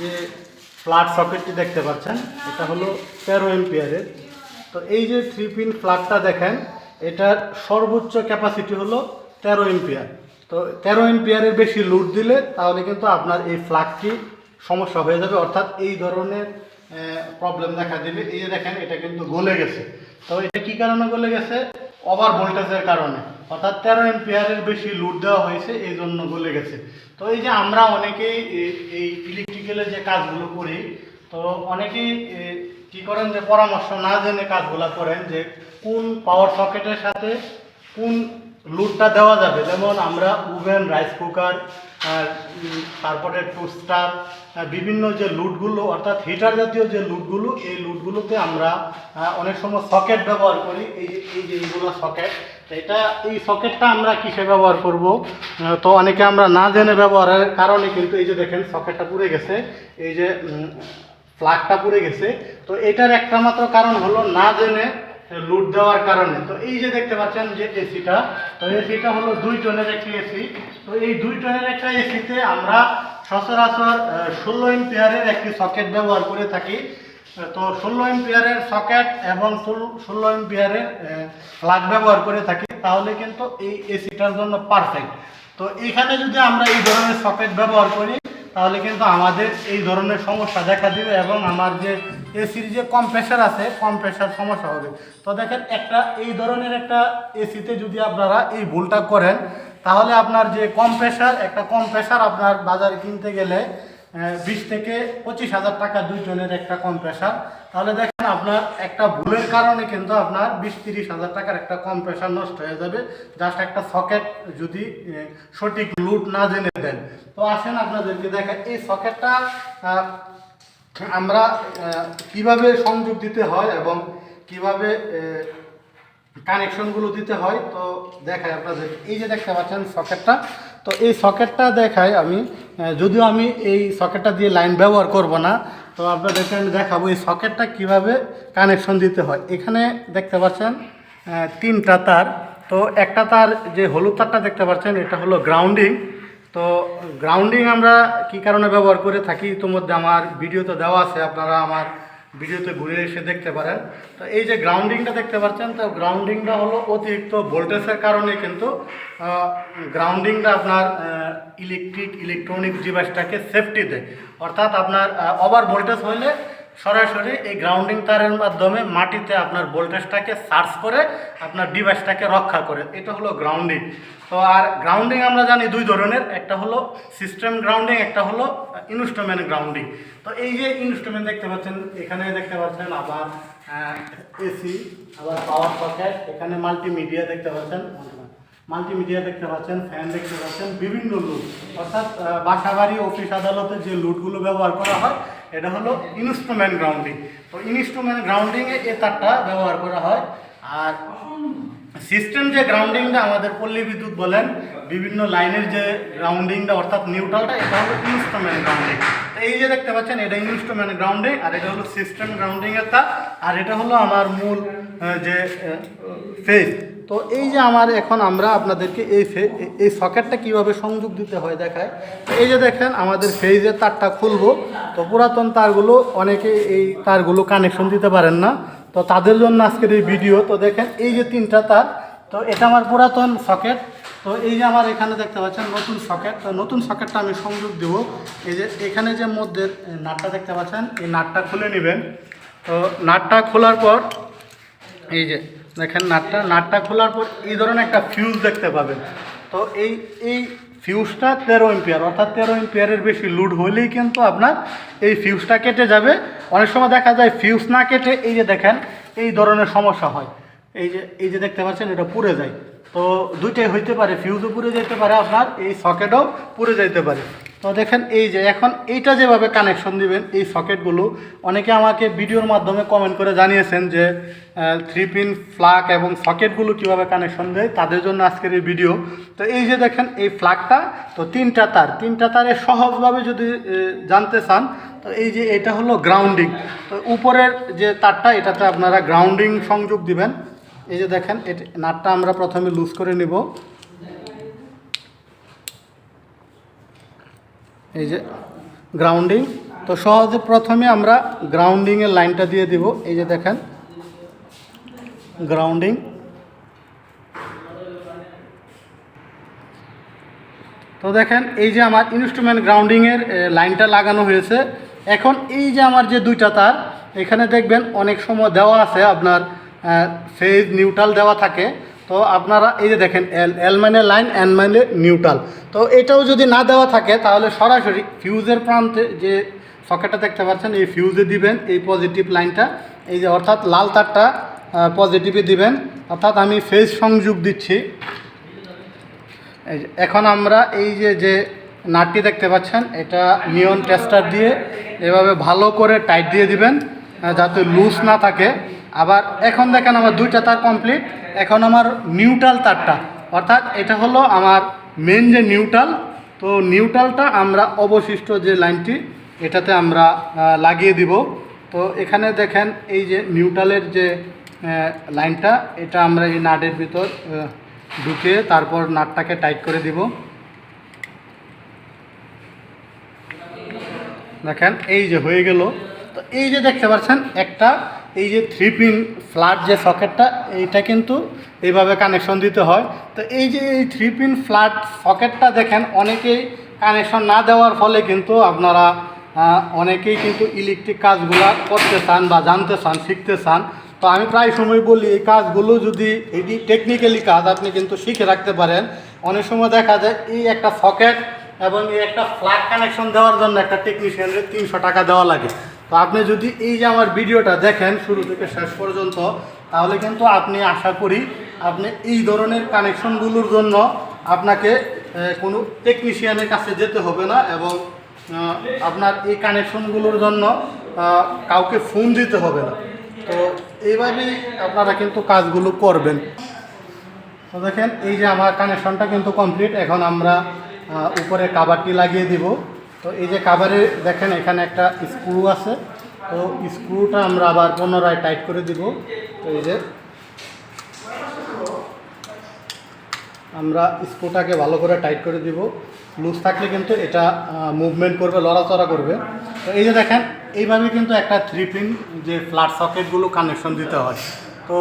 যে ফ্ল্যাট সকেটটি দেখতে পাচ্ছেন, এটা হলো তেরো এম্পিয়ারের। তো এই যে থ্রি পিন ফ্ল্যাটটা দেখেন, এটার সর্বোচ্চ ক্যাপাসিটি হলো তেরো এম্পিয়ার। তো তেরো এম্পিয়ারের বেশি লুট দিলে তাহলে কিন্তু আপনার এই ফ্ল্যাগটি সমস্যা হয়ে যাবে। অর্থাৎ এই ধরনের প্রবলেম দেখা দেবে। এই যে দেখেন, এটা কিন্তু গলে গেছে। তো এটা কি কারণে গলে গেছে? ওভার ভোল্টেজের কারণে। অর্থাৎ তেরো এম্পিয়ারের বেশি লুট দেওয়া হয়েছে, এই জন্য গলে গেছে। তো এই যে আমরা অনেকেই এই ইলেকট্রিক্যালের যে কাজগুলো করি, তো অনেকেই কী কি করেন যে পরামর্শ না জেনে কাজগুলো করেন যে কোন পাওয়ার সকেটের সাথে কোন লুটটা দেওয়া যাবে। যেমন আমরা ওভেন রাইস কুকার আর তারপরে টোস্টার বিভিন্ন যে লুটগুলো অর্থাৎ হিটার জাতীয় যে লুটগুলো এই লুটগুলোতে আমরা অনেক সময় সকেট ব্যবহার করি। এই এই এইগুলো সকেট এটা, এই সকেটটা আমরা কিসে ব্যবহার করব? তো অনেকে আমরা না জেনে ব্যবহারের কারণে কিন্তু এই যে দেখেন সকেটটা পুড়ে গেছে। এই যে ফ্লাগটা পুড়ে গেছে। তো এটার একটা মাত্র কারণ হলো না জেনে লুট দেওয়ার কারণে। তো এই যে দেখতে পাচ্ছেন যে এসিটা তো এসিটা হলো দুই টনের একটি এসি তো এই দুই টনের একটা এসিতে আমরা সচরাচর ষোলো এম্পিয়ারের একটি সকেট ব্যবহার করে থাকি। তো ষোলো এম্পিয়ারের সকেট এবং ষোলো এম্পিয়ারের প্লাগ ব্যবহার করে থাকি, তাহলে কিন্তু এই এসিটার জন্য পারফেক্ট তো এখানে যদি আমরা এই ধরনের সকেট ব্যবহার করি, তাহলে কিন্তু আমাদের এই ধরনের সমস্যা দেখা দিবে এবং আমার যে এসির যে কম্প্রেসার আছে কম্প্রেসার সমস্যা হবে। তো দেখেন একটা, এই ধরনের একটা এসিতে যদি আপনারা এই ভুলটা করেন, তাহলে আপনার যে কম্প্রেসার একটা কম্প্রেসার আপনার বাজারে কিনতে গেলে বিশ থেকে পঁচিশ হাজার টাকা দুইজনের একটা কম কম্প্রেসার তাহলে দেখেন আপনার একটা ভুলের কারণে কিন্তু আপনার বিশ তিরিশ হাজার টাকার একটা কম্প্রেসার নষ্ট হয়ে যাবে। জাস্ট একটা সকেট যদি সঠিক লুট না জেনে দেন। তো আসেন আপনাদেরকে দেখা এই সকেটটা আমরা কীভাবে সংযোগ দিতে হয় এবং কীভাবে কানেকশনগুলো দিতে হয়, তো দেখায় আপনাদের। এই যে দেখতে পাচ্ছেন সকেটটা তো এই সকেটটা দেখায় আমি যদিও আমি এই সকেটটা দিয়ে লাইন ব্যবহার করব না, তো আপনাদেরকে আমি দেখাবো এই সকেটটা কীভাবে কানেকশন দিতে হয়। এখানে দেখতে পাচ্ছেন তিনটা তার, তো একটা তার যে হলুদ তারটা দেখতে পাচ্ছেন, এটা হলো গ্রাউন্ডিং তো গ্রাউন্ডিং আমরা কি কারণে ব্যবহার করে থাকি, ইতিমধ্যে আমার ভিডিওতে দেওয়া আছে, আপনারা আমার ভিডিওতে ঘুরে এসে দেখতে পারেন। তো এই যে গ্রাউন্ডিংটা দেখতে পাচ্ছেন, তো গ্রাউন্ডিংটা হলো অতিরিক্ত ভোল্টেজের কারণে কিন্তু গ্রাউন্ডিংটা আপনার ইলেকট্রিক ইলেকট্রনিক ডিভাইসটাকে সেফটি দেয়। অর্থাৎ আপনার ওভার ভোল্টেজ হলে সরাসরি এই গ্রাউন্ডিং তারের মাধ্যমে মাটিতে আপনার ভোল্টেজটাকে সার্চ করে আপনার ডিভাইসটাকে রক্ষা করে। এটা হলো গ্রাউন্ডিং তো আর গ্রাউন্ডিং আমরা জানি দুই ধরনের। একটা হলো সিস্টেম গ্রাউন্ডিং একটা হলো ইনস্ট্রুমেন্ট গ্রাউন্ডিং তো এই যে ইনস্ট্রুমেন্ট দেখতে পাচ্ছেন এখানে দেখতে পাচ্ছেন আবার এসি আবার পাওয়ার সকেট এখানে মাল্টিমিডিয়া দেখতে পাচ্ছেন মাল্টিমিডিয়া দেখতে পাচ্ছেন ফ্যান দেখতে পাচ্ছেন বিভিন্ন লুট অর্থাৎ আহ, বাসা বাড়ি অফিস আদালতে যে লুটগুলো ব্যবহার করা হয় এটা হলো ইনস্ট্রুমেন্ট গ্রাউন্ডিং তো ইনস্ট্রুমেন্ট গ্রাউন্ডিংয়ে এ তারটা ব্যবহার করা হয়। আর সিস্টেম যে গ্রাউন্ডিংটা আমাদের পল্লী বিদ্যুৎ বলেন, বিভিন্ন লাইনের যে গ্রাউন্ডিংটা অর্থাৎ নিউট্রালটা এটা হলো ইনস্ট্রুমেন্ট গ্রাউন্ডিং তো এই যে দেখতে পাচ্ছেন, এটা ইনস্ট্রুমেন্ট গ্রাউন্ডিং আর এটা হলো সিস্টেম গ্রাউন্ডিংয়ের তার। আর এটা হলো আমার মূল যে ফেজ তো এই যে আমার এখন আমরা আপনাদেরকে এই এই সকেটটা কীভাবে সংযোগ দিতে হয় দেখায়। তো এই যে দেখেন আমাদের ফেজের তারটা খুলবো। তো পুরাতন তারগুলো অনেকে এই তারগুলো কানেকশন দিতে পারেন না। তো তাদের জন্য আজকের এই ভিডিও। তো দেখেন এই যে তিনটা তার, তো এটা আমার পুরাতন সকেট। তো এই যে আমার এখানে দেখতে পাচ্ছেন নতুন সকেট। তো নতুন সকেটটা আমি সংযোগ দেব। এই যে এখানে যে মধ্যে নাটটা দেখতে পাচ্ছেন, এই নাটটা খুলে নেবেন। তো নাটটা খোলার পর এই যে দেখেন নাটটা নাটটা খোলার পর এই ধরনের একটা ফিউজ দেখতে পাবেন। তো এই এই ফিউজটা তেরো এম্পিয়ার অর্থাৎ তেরো এম্পিয়ারের বেশি লুড হলেই কিন্তু আপনার এই ফিউজটা কেটে যাবে। অনেক সময় দেখা যায় ফিউজ না কেটে এই যে দেখেন, এই ধরনের সমস্যা হয়। এই যে এই যে দেখতে পাচ্ছেন, এটা পুড়ে যায়। তো দুইটাই হইতে পারে ফিউজও পুড়ে যেতে পারে আপনার, এই সকেটও পুড়ে যেতে পারে। তো দেখেন এই যে, এখন এইটা যেভাবে কানেকশন দিবেন, এই সকেটগুলো অনেকে আমাকে ভিডিওর মাধ্যমে কমেন্ট করে জানিয়েছেন যে থ্রি পিন ফ্লাগ এবং সকেটগুলো কীভাবে কানেকশন দেয়, তাদের জন্য আজকের এই ভিডিও তো এই যে দেখেন, এই ফ্লাগটা তো তিনটা তার, তিনটা তারে সহজভাবে যদি জানতে চান, তো এই যে এটা হলো গ্রাউন্ডিং তো উপরের যে তারটা, এটাতে আপনারা গ্রাউন্ডিং সংযোগ দিবেন। এই যে দেখেন, এটা নাটটা আমরা প্রথমে লুজ করে নিব। এই যে গ্রাউন্ডিং তো সহজে প্রথমে আমরা গ্রাউন্ডিংয়ের লাইনটা দিয়ে দিব। এই যে দেখেন গ্রাউন্ডিং তো দেখেন এই যে আমার ইনস্ট্রুমেন্ট গ্রাউন্ডিংয়ের লাইনটা লাগানো হয়েছে। এখন এই যে আমার যে দুইটা তার, এখানে দেখবেন অনেক সময় দেওয়া আছে, আপনার ফেজ নিউট্রাল দেওয়া থাকে। তো আপনারা এই যে দেখেন এল এল মানে লাইন এন মানে নিউট্রাল তো এটাও যদি না দেওয়া থাকে, তাহলে সরাসরি ফিউজের প্রান্তে যে সকেটটা দেখতে পাচ্ছেন, এই ফিউজে দিবেন, এই পজিটিভ লাইনটা এই যে অর্থাৎ লাল তারটা পজিটিভে দিবেন। অর্থাৎ আমি ফেজ সংযোগ দিচ্ছি। এখন আমরা এই যে যে নাটটি দেখতে পাচ্ছেন, এটা নিয়ন টেস্টার দিয়ে এভাবে ভালো করে টাইট দিয়ে দিবেন যাতে লুজ না থাকে। আবার এখন দেখেন আমার দুইটা তার কমপ্লিট এখন আমার নিউট্রাল তারটা। অর্থাৎ এটা হলো আমার মেন যে নিউট্রাল তো নিউট্রালটা আমরা অবশিষ্ট যে লাইনটি, এটাতে আমরা লাগিয়ে দিব। তো এখানে দেখেন এই যে নিউট্রালের যে লাইনটা, এটা আমরা এই নাটের ভিতর ঢুকে তারপর নাটটাকে টাইট করে দিব। দেখেন এই যে হয়ে গেল। তো এই যে দেখতে পাচ্ছেন, একটা এই যে থ্রি পিন ফ্ল্যাট যে সকেটটা এইটা কিন্তু এইভাবে কানেকশন দিতে হয়। তো এই যে এই থ্রি পিন ফ্ল্যাট সকেটটা দেখেন, অনেকেই কানেকশন না দেওয়ার ফলে কিন্তু আপনারা অনেকেই কিন্তু ইলেকট্রিক কাজগুলো করতে চান বা জানতে চান, শিখতে চান। তো আমি প্রায় সময় বলি, এই কাজগুলো যদি এটি টেকনিক্যালি কাজ, আপনি কিন্তু শিখে রাখতে পারেন। অনেক সময় দেখা যায়, এই একটা সকেট এবং এই একটা ফ্ল্যাগ কানেকশন দেওয়ার জন্য একটা টেকনিশিয়ানের তিনশো টাকা দেওয়া লাগে। তো আপনি যদি এই যে আমার ভিডিওটা দেখেন শুরু থেকে শেষ পর্যন্ত, তাহলে কিন্তু আপনি আশা করি আপনি এই ধরনের কানেকশনগুলোর জন্য আপনাকে কোনো টেকনিশিয়ানের কাছে যেতে হবে না এবং আপনার এই কানেকশনগুলোর জন্য কাউকে ফোন দিতে হবে না। তো এইভাবেই আপনারা কিন্তু কাজগুলো করবেন। তো দেখেন, এই যে আমার কানেকশনটা কিন্তু কমপ্লিট এখন আমরা উপরে কাভারটি লাগিয়ে দিব। তো এই যে কাভারে দেখেন, এখানে একটা স্ক্রু আছে। তো স্ক্রুটা আমরা আবার পুনরায় টাইট করে দিব। তো এই যে আমরা স্ক্রুটাকে ভালো করে টাইট করে দিব। লুজ থাকলে কিন্তু এটা মুভমেন্ট করবে, লড়াচড়া করবে। তো এই যে দেখেন, এইভাবে কিন্তু একটা থ্রি পিন যে ফ্ল্যাট সকেটগুলো কানেকশন দিতে হয়। তো